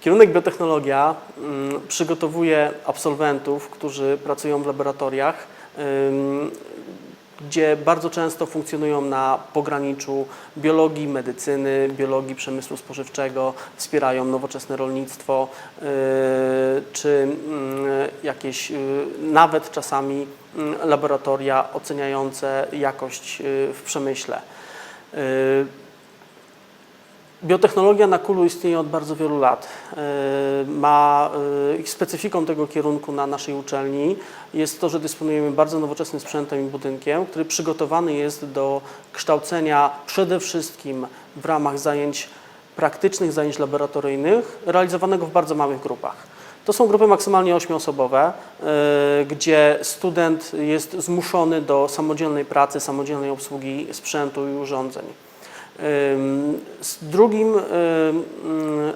Kierunek biotechnologia mm, przygotowuje absolwentów, którzy pracują w laboratoriach, gdzie bardzo często funkcjonują na pograniczu biologii, medycyny, biologii przemysłu spożywczego, wspierają nowoczesne rolnictwo, yy, czy mm, jakieś yy, nawet czasami mm, laboratoria oceniające jakość yy, w przemyśle. Biotechnologia na Kulu istnieje od bardzo wielu lat. Yy, Ma ich specyfiką tego kierunku na naszej uczelni jest to, że dysponujemy bardzo nowoczesnym sprzętem i budynkiem, który przygotowany jest do kształcenia przede wszystkim w ramach zajęć praktycznych, zajęć laboratoryjnych, realizowanego w bardzo małych grupach. To są grupy maksymalnie ośmioosobowe, yy, gdzie student jest zmuszony do samodzielnej pracy, samodzielnej obsługi sprzętu i urządzeń. Drugim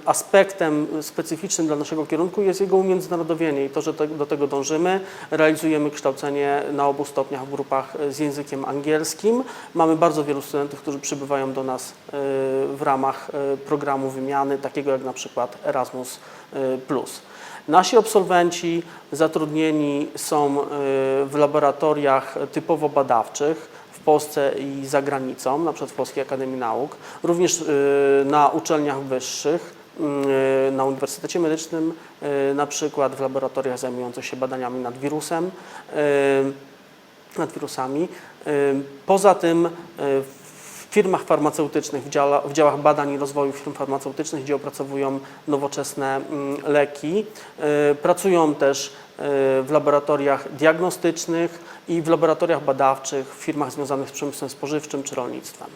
aspektem specyficznym dla naszego kierunku jest jego umiędzynarodowienie i to, że do tego dążymy. Realizujemy kształcenie na obu stopniach w grupach z językiem angielskim. Mamy bardzo wielu studentów, którzy przybywają do nas y, w ramach y, programu wymiany, takiego jak na przykład Erasmus. Nasi absolwenci zatrudnieni są w laboratoriach typowo badawczych w Polsce i za granicą, na przykład w Polskiej Akademii Nauk, również y, na uczelniach wyższych, y, na Uniwersytecie Medycznym, y, na przykład w laboratoriach zajmujących się badaniami nad wirusem, nad wirusami. Poza tym firmach farmaceutycznych, w, działa, w działach badań i rozwoju firm farmaceutycznych, gdzie opracowują nowoczesne mm, leki. Y, Pracują też y, w laboratoriach diagnostycznych i w laboratoriach badawczych, w firmach związanych z przemysłem spożywczym czy rolnictwem.